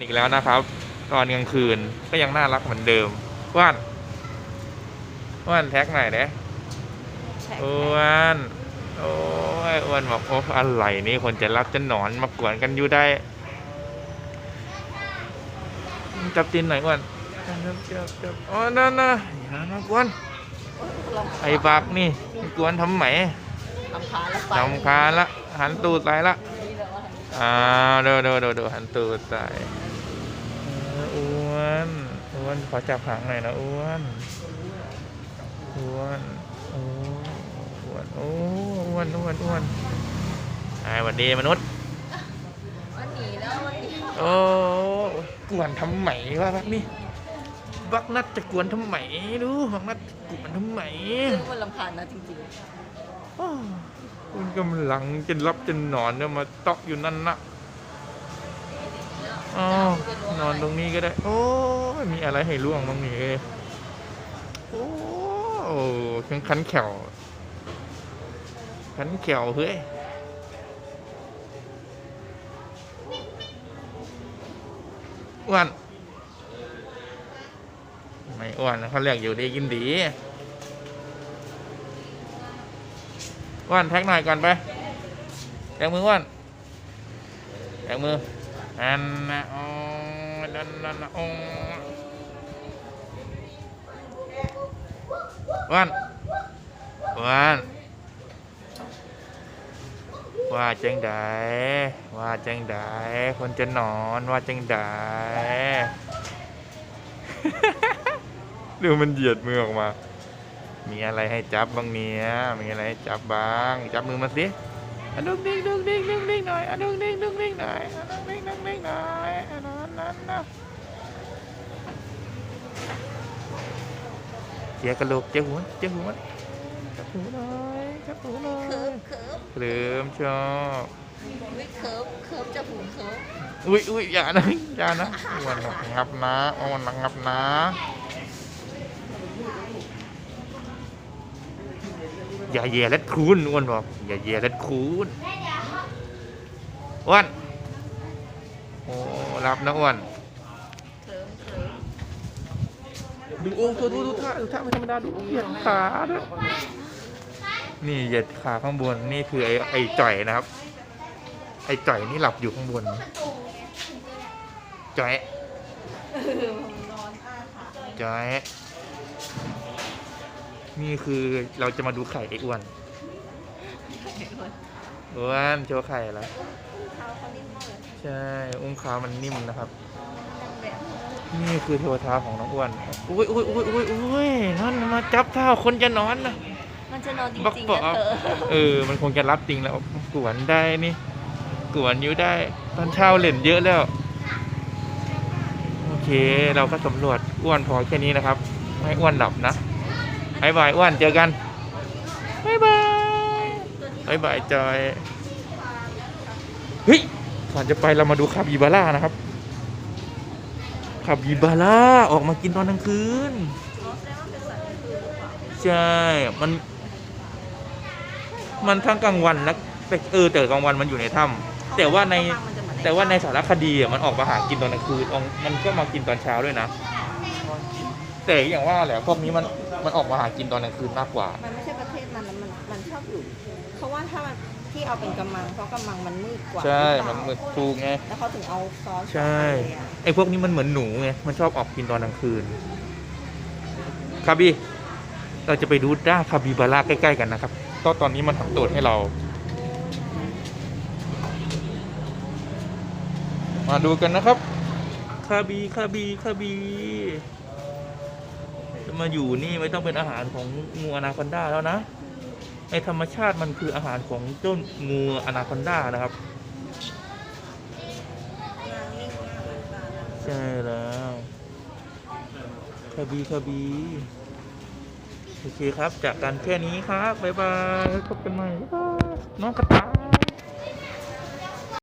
อีกแล้วนะครับ ตอนกลางคืนก็ยังน่ารักเหมือนเดิมอ้ว่านอ้ว่านแท็กหน่อยเด้แท็กอ้วนโอ้ยอ้วนบอกโอ้อะไรนี่คนจะรับจะหนอนมากวนกันอยู่ได้จับตีนหน่อยอ้วนจับจับจับอ๋อนั่นนะอย่ามากวนลองไอ้บักนี่กวนทำไหมทำขาแล้วไปจำคาญละหันตูดใส่ละนี่เลยว่าอ่าเดูดูดูดูหันตูดใส่เอออ้วน อ้วนขอจับหางหน่อยนะอ้วนอ้วนโอ้อ้วนโอ้อ้วนอ้วนอ้วนไอ้หวันดีมนุษย์วันหนีแล้ววันหนีโอ้กวนทำไหมวะบักนี่บักนัดจะกวนทำไหมดูบักนัดกวนทำไหมคือมันลำคาญนะจริงอ้าวคุณกำลังจะรับจะนอนเนี่ยมาเตาะอยู่นั่นนะอ๋อนอนตรงนี้ก็ได้ โอ้ย มีอะไรให้ล่วงตรงนี้เลยโอ้ขันขันแขวขันแขวเฮ้ยอ้วนไม่อ้วนเขาเรียกอยู่ดีกินดีอ้วนแท็กหน่อยก่อนไปแท็กมืออ้วนแท็กมืออันนะอ๋อนันนันนะอ๋อ วันอ้วนว่าจังไดว่าจังไดคนจะนอนว่าจังไดดูมันเหยียดมือออกมา มีอะไรให้จับบ้างเนี่ยมีอะไรให้จับบ้าง จับมือมาสิอะดุกดิกดุกดิกดุกดิกหน่อยอะดุกดิกดุกดิกหน่อยอะดุกดิกดุกดิกหน่อยอะนั่นนั่นนะ เจียกระโหลกเจียหัวเจียหัวจับหูหน่อยจับหูหน่อๆเคิยร์ฟเคิร์ฟเคลิมชอบไม่เคิร์ฟเคิร์ฟจะหูเคิร์ฟอุ้ยอุ้ยอย่านะอย่านะอ้วันงับนะวันงับนะอย่าเย่เล็ดคูนอ้วนบอกอย่าเย่เล็ดคูนอ้วนโอ้รับนะอ้วน เคิร์ฟเคิร์ฟ ดูโอ้ดูดูดูท่าดูท่าไม่ธรรมดาดูเหยียดขาด้วยนี่เหยียดขาข้างบนนี่คือไอ้ไอ้จ่อยนะครับ ไอ้จ่อยนี่หลับอยู่ข้างบนจ่อยเออมันนอนอ้าขาจอยนี่คือเราจะมาดูไข่ไอ้อ้วนอ้วนโชว์ไข่แล้วเท้าเขานิ่มมากเลยใช่ อุ้งเท้ามันนิ่มนะครับแบบ นี่คือโชว์เท้าของน้องอ้วนอุ้ยอุ้ยอุ้ยอุ้ยอุ้ยนั่นมาจับเท้าคนจะนอนนะมันจะนอนจบักริงปๆอนะบเธอเออ มันคงจะรับจริงแล้ว กวนได้นี่ กวนอยู่ได้ ตอนเช้าเล่นเยอะแล้ว โอเค เราก็สำรวจอ้วนพอแค่นี้นะครับ ไม่ให้อ้วนหลับนะบายบายอ้วนเจอกันบายบายบายบายจอย เฮ้ย ก่อนจะไปเรามาดูคาบิบาร่านะครับ คาบิบาร่าออกมากินตอนกลางคืนใช่ มัน มันทั้งกลางวันและเออแต่กลางวันมันอยู่ในถ้ำแต่ว่าในแต่ว่าในสารคดีอะมันออกมาหากินตอนกลางคืนมันก็มากินตอนเช้าด้วยนะแต่อย่างว่าแหละพวกนี้มันมันออกมาหากินตอนกลางคืนมากกว่า มันไม่ใช่ประเทศมันมันมันชอบอยู่เพราะว่าถ้ามัน ที่เอาเป็นกำมังเพราะกำมังมันมืดกว่าใช่ หรือมันเปล่ามืดถูกไง แล้วเขาถึงเอาซอสใช่ไปเลยอะไอ้พวกนี้มันเหมือนหนูไง มันชอบออกกินตอนกลางคืน คาบีเราจะไปดูด้าคาบิบาร่าใกล้ ๆ กันนะครับก็ตอนนี้มันทำตูดให้เรา มาดูกันนะครับ คาบีคาบีคาบี จะมาอยู่นี่ไม่ต้องเป็นอาหารของงูอนาคอนดาแล้วนะ ในธรรมชาติมันคืออาหารของเจ้างูอนาคอนดานะครับใช่แล้วคาบีคาบีโอเคครับ จากกันแค่นี้ครับ บ๊ายบายพบกันใหม่บ๊ายบายน้องกระต่าย